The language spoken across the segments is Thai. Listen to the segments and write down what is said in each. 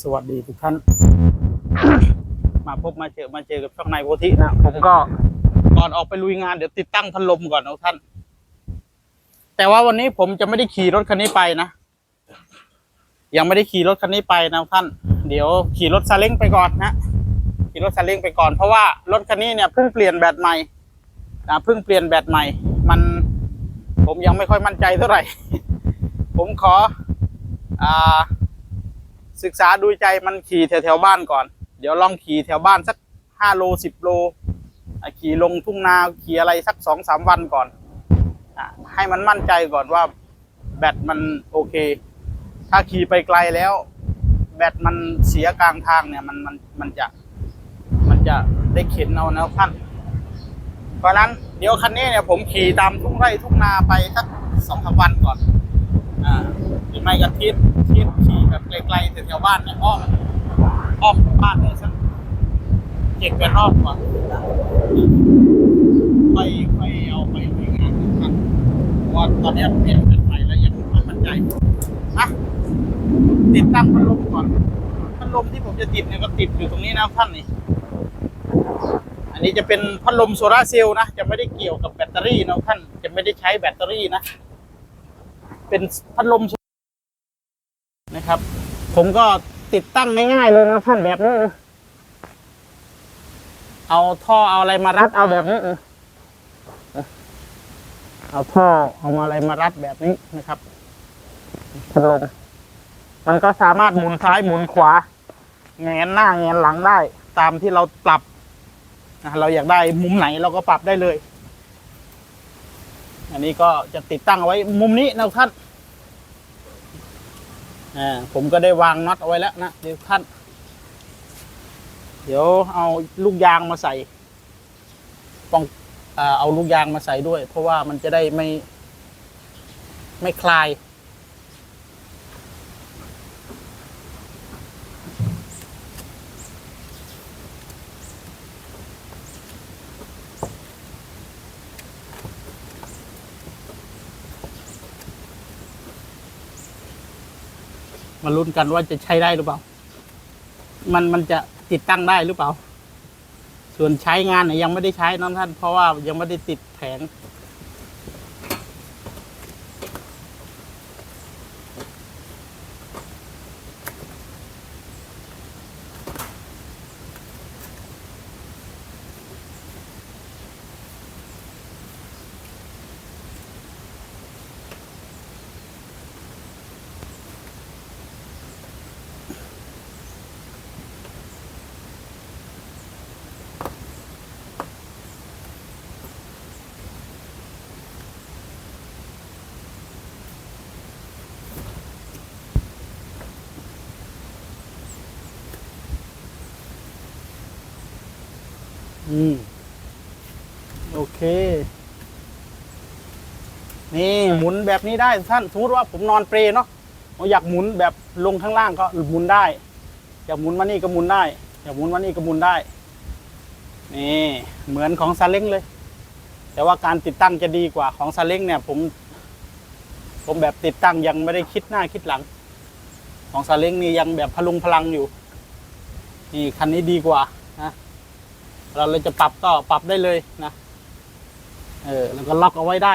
สวัสดีทุกท่าน มาพบมาเจอมาเจอกับช่องนายโพธินะผมก็ก่อนออกไปลุยงานเดี๋ยวติดตั้งพัดลมก่อนนะทุกท่าน แต่ว่าวันนี้ผมจะไม่ได้ขี่รถคันนี้ไปนะ ยังไม่ได้ขี่รถคันนี้ไปนะทุกท่าน เดี๋ยวขี่รถซาเล้งไปก่อนนะขี่รถซาเล้งไปก่อนเพราะว่ารถคันนี้เนี่ยเพิ่งเปลี่ยนแบตใหม่นะเพิ่งเปลี่ยนแบตใหม่ มันผมยังไม่ค่อยมั่นใจเท่าไหร่ ผมขออ่า ศึกษาดูใจมันขี่แถวแถวๆบ้านก่อน เดี๋ยวลองขี่แถวบ้านสักห้าโลสิบโลขี่ลงทุ่งนาขี่อะไรสักสองสามวันก่อนอให้มันมั่นใจก่อนว่าแบตมันโอเค ถ้าขี่ไปไกลแล้ว แบตมันเสียกลางทางเนี่ยมันมันมันจะ มันจะได้เข็นเอานะท่านเพราะนั้นเดี๋ยวคันนี้เนี่ยผมขี่ตามทุ่งไร่ทุ่งนาไปสักสองสามวันก่อน อ่าหรือไม่ก็ทิศทิศ แบบไกลๆแถวๆบ้านเนี่ยอ้อมอ้อมบ้านเนี่ยสักเจ็ดแปดรอบก่อนค่อยค่อยเอาไปลุยงานทุกท่านเพราะว่าตอนนี้เปลี่ยนเป็นใหม่แล้วยังไม่มั่นใจอะติดตั้งพัดลมก่อนพัดลมที่ผมจะติดเนี่ยก็ติดอยู่ตรงนี้นะท่านนี่อันนี้จะเป็นพัดลมโซลาเซลล์นะจะไม่ได้เกี่ยวกับแบตเตอรี่นะท่านจะไม่ได้ใช้แบตเตอรี่นะ เป็นพัดลม นะครับ ผมก็ติดตั้งง่ายๆเลยนะท่านแบบนี้นะเอาท่อเอาอะไรมารัดเอาแบบนี้นะเอาท่อเอามาอะไรมารัดแบบนี้นะครับพัดลมมันก็สามารถหมุนซ้ายหมุนขวาแงนหน้าแงนหลังได้ ตามที่เราปรับนะเราอยากได้มุมไหนเราก็ปรับได้เลย อันนี้ก็จะติดตั้งเอาไว้มุมนี้นะท่าน อ่าผมก็ได้วางน็อตเอาไว้แล้วนะเดี๋ยวท่าน เดี๋ยวเอาลูกยางมาใส่ป้องอ่าเอาลูกยางมาใส่ด้วย เพราะว่ามันจะได้ไม่ ไม่คลาย มาลุ้นกันว่าจะใช้ได้หรือเปล่า มันมันจะติดตั้งได้หรือเปล่า ส่วนใช้งานเนี่ยยังไม่ได้ใช้น้องท่าน เพราะว่ายังไม่ได้ติดแผง อืม โอเค นี่ หมุนแบบนี้ได้ท่านสมมติว่าผมนอนเปรเนาะผมอยากหมุนแบบลงข้างล่างก็หมุนได้ อยากหมุนมานี่ก็หมุนได้ อยากหมุนมานี่ก็หมุนได้ นี่ เหมือนของซาเล้งเลย แต่ว่าการติดตั้งจะดีกว่าของซาเล้งเนี่ย ผม ผมแบบติดตั้งยังไม่ได้คิดหน้าคิดหลัง ของซาเล้งนี่ยังแบบพลุงพลังอยู่ นี่คันนี้ดีกว่า เราเลยจะปรับก็ปรับได้เลยนะ เออ แล้วก็ล็อกเอาไว้ได้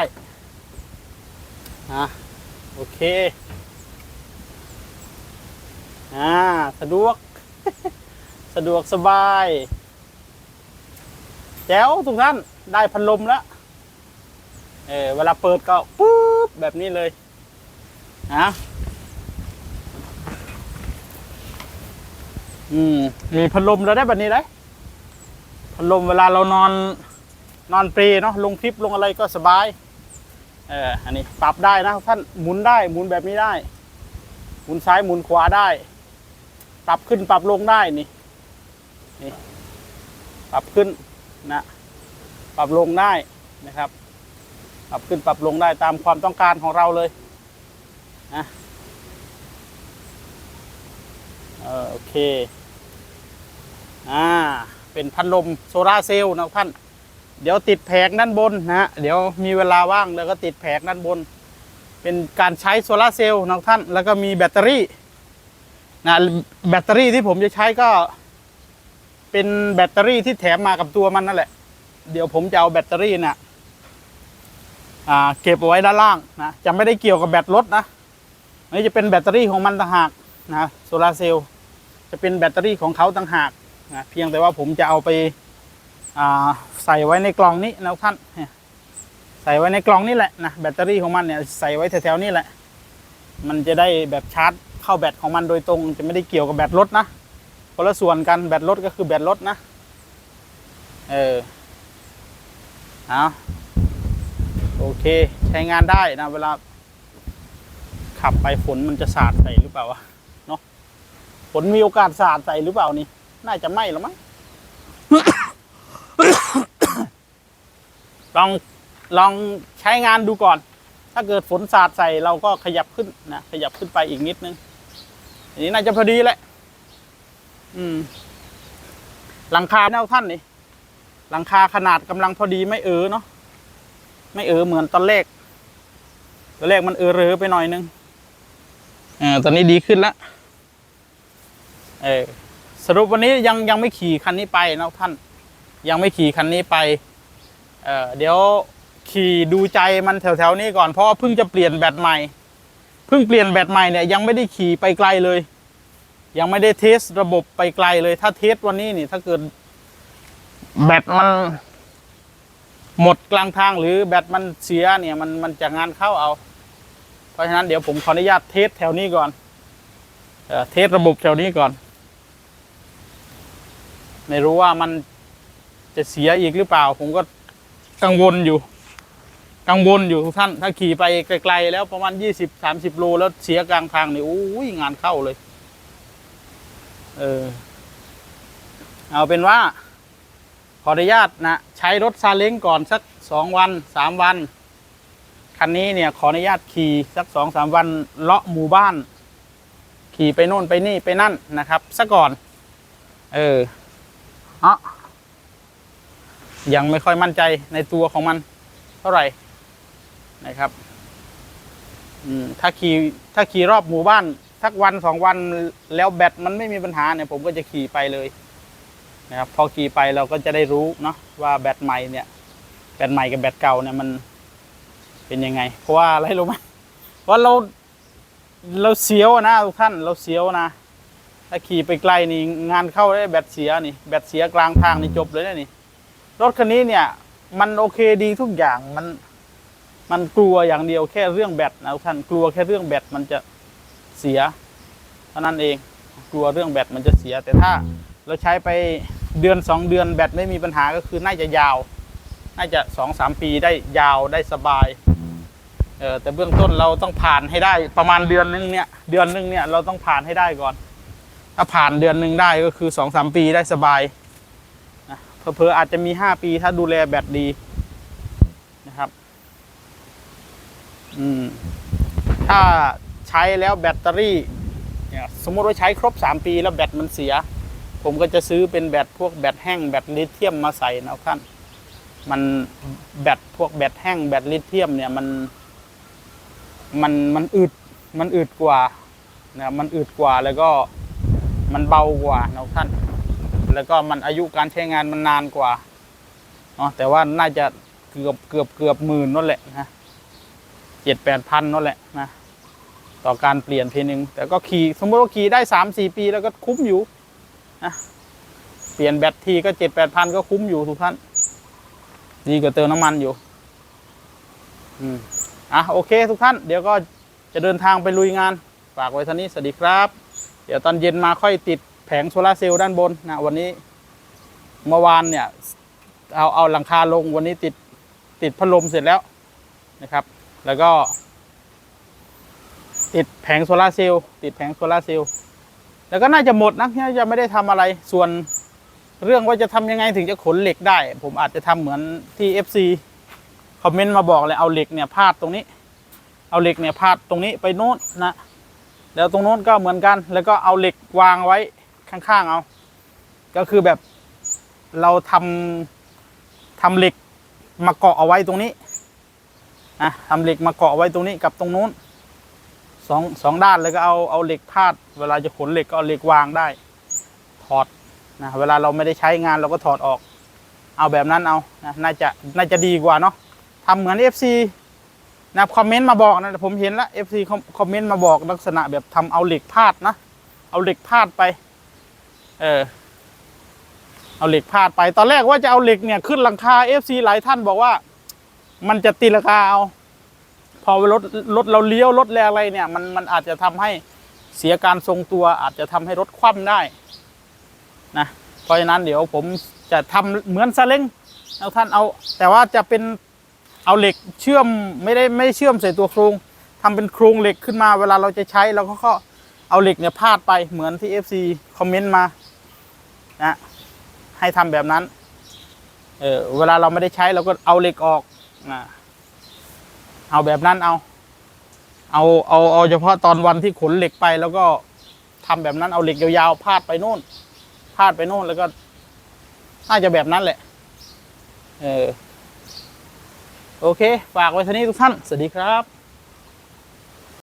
นะโอเค อ่า สะดวก สะดวกสบาย แจ๋วทุกท่าน ได้พัดลมแล้ว เออ เวลาเปิดก็ปุ๊บ แบบนี้เลยนะอืม มีพัดลมแล้วได้แบบนี้ได้ พัดลมเวลาเรานอนนอนเปรเนาะลงคลิปลงอะไรก็สบายเอออันนี้ปรับได้นะท่านหมุนได้หมุนแบบนี้ได้ หมุนซ้ายหมุนขวาได้ ปรับขึ้นปรับลงได้นี่นี่ปรับขึ้นนะปรับลงได้นะครับ ปรับขึ้นปรับลงได้ตามความต้องการของเราเลยนะเออโอเค อ่า เป็นพัดลมโซลาเซลล์นะท่านเดี๋ยวติดแผงด้านบนนะฮะเดี๋ยวมีเวลาว่างแล้วก็ติดแผงด้านบน เป็นการใช้โซลาเซลล์นะท่านแล้วก็มีแบตเตอรี่นะแบตเตอรี่ที่ผมจะใช้ก็ เป็นแบตเตอรี่ที่แถมมากับตัวมันนั่นแหละ เดี๋ยวผมจะเอาแบตเตอรี่นี่ยอ่าเก็บเอาไว้ด้านล่างนะจะไม่ได้เกี่ยวกับแบตรถนะนี่จะเป็นแบตเตอรี่ของมันต่างหากนะโซลาเซลล์จะเป็นแบตเตอรี่ของเขาต่างหาก นะเพียงแต่ว่าผมจะเอาไปาใส่ไว้ในกล่องนี้นะท่านใส่ไว้ในกล่องนี่แหละนะแบตเตอรี่ของมันเนี่ยใส่ไว้แถวๆนี้แหละ มันจะได้แบบชาร์จเข้าแบตของมันโดยตรงจะไม่ได้เกี่ยวกับแบตรถนะคนละส่วนกันแบตรถก็คือแบตรถนะเออเอาโอเคใช้งานได้นะเวลา ขับไปฝนมันจะสาดใส่หรือเปล่าวะเนาะฝนมีโอกาสสาดใส่หรือเปล่านี่ น่าจะไม่หรอมั้ง ลองลองใช้งานดูก่อน ถ้าเกิดฝนสาดใส่เราก็ขยับขึ้นนะขยับขึ้นไปอีกนิดนึงอันนี้น่าจะพอดีแหละ อืม หลังคาแนวท่านนี่หลังคาขนาดกำลังพอดีไม่เออเนาะไม่เออเหมือนตอนแรกตอนแรกมันเออเรอไปหน่อยนึงเออตอนนี้ดีขึ้นแล้วเออ สรุปวันนี้ยังยังไม่ขี่คันนี้ไปนะท่าน ยังไม่ขี่คันนี้ไปเเดี๋ยวขี่ดูใจมันแถวๆนี้ก่อนเพราะเพิ่งจะเปลี่ยนแบตใหม่เพิ่งเปลี่ยนแบตใหม่เนี่ยยังไม่ได้ขี่ไปไกลเลย ยังไม่ได้เทสระบบไปไกลเลย ถ้าเทสวันนี้นี่ถ้าเกิดแบตมันหมดกลางทางหรือแบตมันเสียเนี่ยมันมันจะงานเข้าเอา เพราะฉะนั้นเดี๋ยวผมขออนุญาตเทสแถวนี้ก่อนเอเทสระบบแถวนี้ก่อน ไม่รู้ว่ามันจะเสียอีกหรือเปล่า ผมก็กังวลอยู่ กังวลอยู่ทุกท่าน ถ้าขี่ไปไกลๆแล้วประมาณยี่สิบสามสิบโลแล้วเสียกลางทางนี่โอ้ยงานเข้าเลย เออ เอาเป็นว่า ขออนุญาตนะ ใช้รถซาเล้งก่อนสักสองวันสามวัน คันนี้เนี่ยขออนุญาตขี่สักสองสามวันเลาะหมู่บ้าน ขี่ไปโน่นไปนี่ไปนั่นนะครับซะก่อน เออ อะยังไม่ค่อยมั่นใจในตัวของมัน เท่าไหร่นะครับถ้าขี่ถ้าขี่รอบหมู่บ้านสักวันสองวันแล้วแบตมันไม่มีปัญหาเนี่ยผมก็จะขี่ไปเลยนะครับพอขี่ไปเราก็จะได้รู้เนาะว่าแบตใหม่เนี่ย แบตใหม่กับแบตเก่าเนี่ยมันเป็นยังไง เพราะว่าอะไรรู้ไหมเพราเราเราเสียวนะทุกท่านเราเสียวนะ ถ้าขี่ไปไกลนี่งานเข้าได้แบตเสียนี่แบตเสียกลางทางนี่จบเลยนะนี่รถคันนี้เนี่ย มันโอเคดีทุกอย่างมัน มันกลัวอย่างเดียวแค่เรื่องแบตนะทุกท่านกลัวแค่เรื่องแบตมันจะเสียเท่านั้นเองกลัวเรื่องแบตมันจะเสีย แต่ถ้าเราใช้ไปเดือนสองเดือนแบตไม่มีปัญหาก็คือน่าจะยาว น่าจะสองสามปีได้ยาวได้สบายเออแต่เบื้องต้นเราต้องผ่านให้ได้ประมาณเดือนนึงเนี่ยเดือนนึงเนี่ยเราต้องผ่านให้ได้ก่อน ถ้าผ่านเดือนหนึ่งได้ก็คือสองสามปีได้สบายนะเพอๆอาจจะมีห้าปีถ้าดูแลแบตดีนะครับ อืม ถ้าใช้แล้วแบตเตอรี่เนี่ยสมมติว่าใช้ครบสามปีแล้วแบตมันเสีย ผมก็จะซื้อเป็นแบตพวกแบตแห้งแบตลิเธียมมาใส่นะท่านมันแบตพวกแบตแห้งแบตลิเธียมเนี่ยมันมันมันอึดมันอึดกว่านะมันอึดกว่าแล้วก็ มันเบากว่านะท่าน แล้วก็มันอายุการใช้งานมันนานกว่าเนาะแต่ว่าน่าจะเกือบเกือบเกือบหมื่นนั่นแหละนะเจ็ดแปดพันนั่นแหละนะต่อการเปลี่ยนทีนึง แต่ก็ขี่สมมติว่าขี่ได้สามสี่ปีแล้วก็คุ้มอยู่นะเปลี่ยนแบตทีก็เจ็ดแปดพันก็คุ้มอยู่ทุกท่าน ดีกว่าเติมน้ำมันอยู่ อืมอะโอเคทุกท่าน เดี๋ยวก็จะเดินทางไปลุยงาน ฝากไว้ท่านี้ สวัสดีครับ เดี๋ยวตอนเย็นมาค่อยติดแผงโซลาร์เซลล์ด้านบนนะวันนี้เมื่อวานเนี่ยเอาเอาหลังคาลงวันนี้ติดติดพัดลมเสร็จแล้วนะครับ แล้วก็ ติดแผงโซลาร์เซลล์ติดแผงโซลาร์เซลล์แล้วก็น่าจะหมดนะน่าจะไม่ได้ทำอะไรส่วนเรื่องว่าจะทำยังไงถึงจะขนเหล็กได้ ผมอาจจะทำเหมือนที่ FC คอมเมนต์มาบอกเลยเอาเหล็กเนี่ยพาดตรงนี้ เอาเหล็กเนี่ยพาดตรงนี้ไปโน้นนะ แล้วตรงโน้นก็เหมือนกัน แล้วก็เอาเหล็กวางไว้ข้างๆเอา ก็คือแบบเราทำทำเหล็กมาเกาะเอาไว้ตรงนี้นะทำเหล็กมาเกาะไว้ตรงนี้กับตรงนู้นสองสองด้านแล้วก็เอาเอาเหล็กพาด เวลาจะขนเหล็กก็เอาเหล็กวางได้ ถอดนะเวลาเราไม่ได้ใช้งานเราก็ถอดออก เอาแบบนั้นเอานะน่าจะน่าจะดีกว่าเนาะทำเหมือน FC นะคอมเมนต์มาบอกนะผมเห็นแล้ว FC คอมคอมเมนต์มาบอกลักษณะแบบทำเอาเหล็กพาดนะ เอาเหล็กพาดไป เออ เอาเหล็กพาดไป ตอนแรกว่าจะเอาเหล็กเนี่ยขึ้นหลังคา FC หลายท่านบอกว่า มันจะตีราคาเอา พอรถรถเราเลี้ยวรถแรงอะไรเนี่ย มันมันอาจจะทำให้เสียการทรงตัว อาจจะทำให้รถคว่ำได้นะเพราะฉะนั้นเดี๋ยวผมจะทำเหมือนซาเล้งเอาท่านเอา แต่ว่าจะเป็น เอาเหล็กเชื่อมไม่ได้ไม่ได้เชื่อมใส่ตัวโครงทำเป็นโครงเหล็กขึ้นมาเวลาเราจะใช้เราก็ก็เอาเหล็กเนี่ยพาดไปเหมือนที่ FC คอมเมนต์มานะให้ทำแบบนั้นเออเวลาเราไม่ได้ใช้เราก็เอาเหล็กออกนะเอาแบบนั้นเอา เอาเอาเอาเฉพาะตอนวันที่ขนเหล็กไปแล้วก็ทำแบบนั้นเอาเหล็กยาวๆพาดไปโน่นพาดไปโน่นแล้วก็น่าจะแบบนั้นแหละ เออ โอเค ฝากไว้เท่านี้ทุกท่าน สวัสดีครับ